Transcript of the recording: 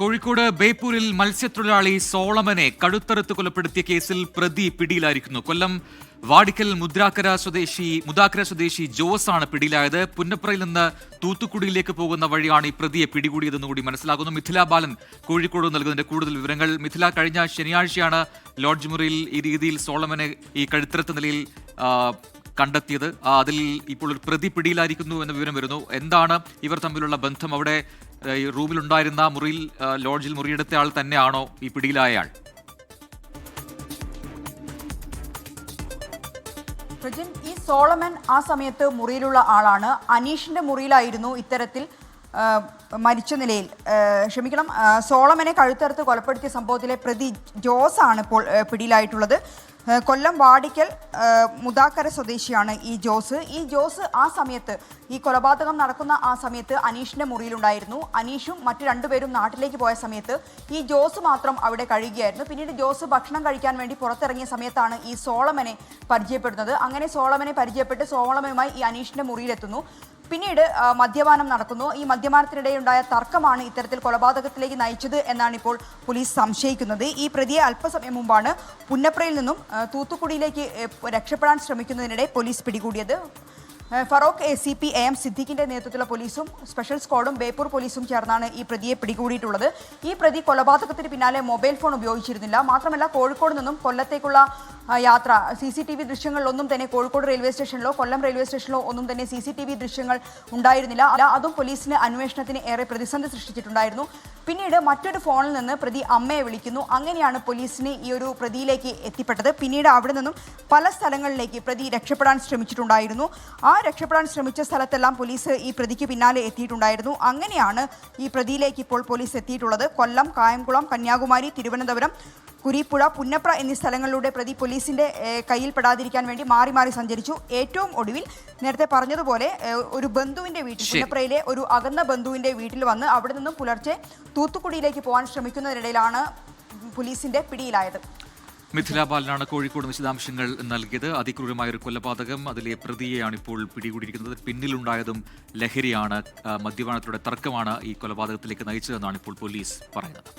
കോഴിക്കോട് ബേപ്പൂരിൽ മത്സ്യത്തൊഴിലാളി സോളമനെ കടുത്തറുത്ത് കൊലപ്പെടുത്തിയ കേസിൽ പ്രതി പിടിയിലായിരിക്കുന്നു. കൊല്ലം വാടിക്കൽ മുദ്രാക്കര സ്വദേശി മുദാക്കര സ്വദേശി ജോസ് ആണ് പിടിയിലായത്. പുന്നപ്രയിൽ നിന്ന് തൂത്തുക്കുടിയിലേക്ക് പോകുന്ന വഴിയാണ് ഈ പ്രതിയെ പിടികൂടിയതെന്ന് കൂടി മനസ്സിലാകുന്നു. മിഥില ബാലൻ കോഴിക്കോട് നൽകുന്നതിന്റെ കൂടുതൽ വിവരങ്ങൾ. മിഥില കഴിഞ്ഞ ശനിയാഴ്ചയാണ് ലോഡ്ജ് മുറിയിൽ ഈ രീതിയിൽ സോളമനെ ഈ കഴുത്തരത്ത നിലയിൽ കണ്ടെത്തിയത്. അതിൽ ഇപ്പോൾ ഒരു പ്രതി പിടിയിലായിരിക്കുന്നു എന്ന വിവരം വരുന്നു. എന്താണ് ഇവർ തമ്മിലുള്ള ബന്ധം? അവിടെ ഈ റൂമിലുണ്ടായിരുന്ന മുറിയിൽ ലോഡ്ജിൽ മുറിയെടുത്ത ആൾ തന്നെയാണോ ഈ പിടിയിലായ ആൾ? ഈ സോളമൻ ആ സമയത്ത് മുറിയിലുള്ള ആളാണ്. അനീഷിന്റെ മുറിയിലായിരുന്നു ഇത്തരത്തിൽ മരിച്ച നിലയിൽ. ക്ഷമിക്കണം സോളമനെ കഴുത്തറുത്ത് കൊലപ്പെടുത്തിയ സംഭവത്തിലെ പ്രതി ജോസ് ആണ് ഇപ്പോൾ പിടിയിലായിട്ടുള്ളത്. കൊല്ലം വാടിക്കൽ മുതാക്കര സ്വദേശിയാണ് ഈ ജോസ്. ഈ ജോസ് ആ സമയത്ത് ഈ കൊലപാതകം നടക്കുന്ന ആ സമയത്ത് അനീഷിന്റെ മുറിയിലുണ്ടായിരുന്നു. അനീഷും മറ്റു രണ്ടുപേരും നാട്ടിലേക്ക് പോയ സമയത്ത് ഈ ജോസ് മാത്രം അവിടെ കഴിയുകയായിരുന്നു. പിന്നീട് ജോസ് ഭക്ഷണം കഴിക്കാൻ വേണ്ടി പുറത്തിറങ്ങിയ സമയത്താണ് ഈ സോളമനെ പരിചയപ്പെടുന്നത്. അങ്ങനെ സോളമനെ പരിചയപ്പെട്ട് സോളമനുമായി ഈ അനീഷിന്റെ മുറിയിലെത്തുന്നു. പിന്നീട് മദ്യപാനം നടക്കുന്നു. ഈ മദ്യപാനത്തിനിടെ ഉണ്ടായ തർക്കമാണ് ഇത്തരത്തിൽ കൊലപാതകത്തിലേക്ക് നയിച്ചത് എന്നാണ് ഇപ്പോൾ പോലീസ് സംശയിക്കുന്നത്. ഈ പ്രതിയെ അല്പസമയം മുമ്പാണ് പുന്നപ്രയിൽ നിന്നും തൂത്തുക്കുടിയിലേക്ക് രക്ഷപ്പെടാൻ ശ്രമിക്കുന്നതിനിടെ പോലീസ് പിടികൂടിയത്. Feroke A C P A M സിദ്ദിഖിന്റെ നേതൃത്വത്തിലുള്ള പോലീസും സ്പെഷ്യൽ സ്ക്വാഡും ബേപ്പൂർ പോലീസും ചേർന്നാണ് ഈ പ്രതിയെ പിടികൂടിയിട്ടുള്ളത്. ഈ പ്രതി കൊലപാതകത്തിന് പിന്നാലെ മൊബൈൽ ഫോൺ ഉപയോഗിച്ചിരുന്നില്ല. മാത്രമല്ല കോഴിക്കോട് നിന്നും കൊല്ലത്തേക്കുള്ള യാത്ര സി സി ടി വി ദൃശ്യങ്ങളിലൊന്നും തന്നെ കോഴിക്കോട് റെയിൽവേ സ്റ്റേഷനിലോ കൊല്ലം റെയിൽവേ സ്റ്റേഷനിലോ ഒന്നും തന്നെ സി സി ടി വി ദൃശ്യങ്ങൾ ഉണ്ടായിരുന്നില്ല. അല്ല അതും പോലീസിന് അന്വേഷണത്തിന് ഏറെ പ്രതിസന്ധി സൃഷ്ടിച്ചിട്ടുണ്ടായിരുന്നു. പിന്നീട് മറ്റൊരു ഫോണിൽ നിന്ന് പ്രതി അമ്മയെ വിളിക്കുന്നു. അങ്ങനെയാണ് പോലീസിന് ഈ ഒരു പ്രതിയിലേക്ക് എത്തിപ്പെട്ടത്. പിന്നീട് അവിടെ നിന്നും പല സ്ഥലങ്ങളിലേക്ക് പ്രതി രക്ഷപ്പെടാൻ ശ്രമിച്ചിട്ടുണ്ടായിരുന്നു. ആ രക്ഷപ്പെടാൻ ശ്രമിച്ച സ്ഥലത്തെല്ലാം പോലീസ് ഈ പ്രതിക്ക് പിന്നാലെ എത്തിയിട്ടുണ്ടായിരുന്നു. അങ്ങനെയാണ് ഈ പ്രതിയിലേക്ക് ഇപ്പോൾ പോലീസ് എത്തിയിട്ടുള്ളത്. കൊല്ലം കായംകുളം കന്യാകുമാരി തിരുവനന്തപുരം കുരിപ്പുഴ പുന്നപ്ര എന്നീ സ്ഥലങ്ങളിലൂടെ പ്രതി പോലീസിന്റെ കയ്യിൽ കയ്യിൽപ്പെടാതിരിക്കാൻ വേണ്ടി മാറി മാറി സഞ്ചരിച്ചു. ഏറ്റവും ഒടുവിൽ നേരത്തെ പറഞ്ഞതുപോലെ ഒരു ബന്ധുവിന്റെ വീട്ടിൽ പുന്നപ്രയിലെ ഒരു അകന്ന ബന്ധുവിന്റെ വീട്ടിൽ വന്ന് അവിടെ നിന്നും പുലർച്ചെ തൂത്തുക്കുടിയിലേക്ക് പോകാൻ ശ്രമിക്കുന്നതിനിടയിലാണ് പോലീസിന്റെ പിടിയിലായത്. മിഥില ബാലനാണ് കോഴിക്കോട് വിശദാംശങ്ങൾ നൽകിയത്. അതിക്രൂരമായ ഒരു കൊലപാതകം അതിലെ പ്രതിയെയാണ് ഇപ്പോൾ പിടികൂടിയിരിക്കുന്നത്. പിന്നിലുണ്ടായതും ലഹരിയാണ് മദ്യപാനത്തിലൂടെ തർക്കമാണ് ഈ കൊലപാതകത്തിലേക്ക് നയിച്ചതെന്നാണ് ഇപ്പോൾ പോലീസ് പറയുന്നത്.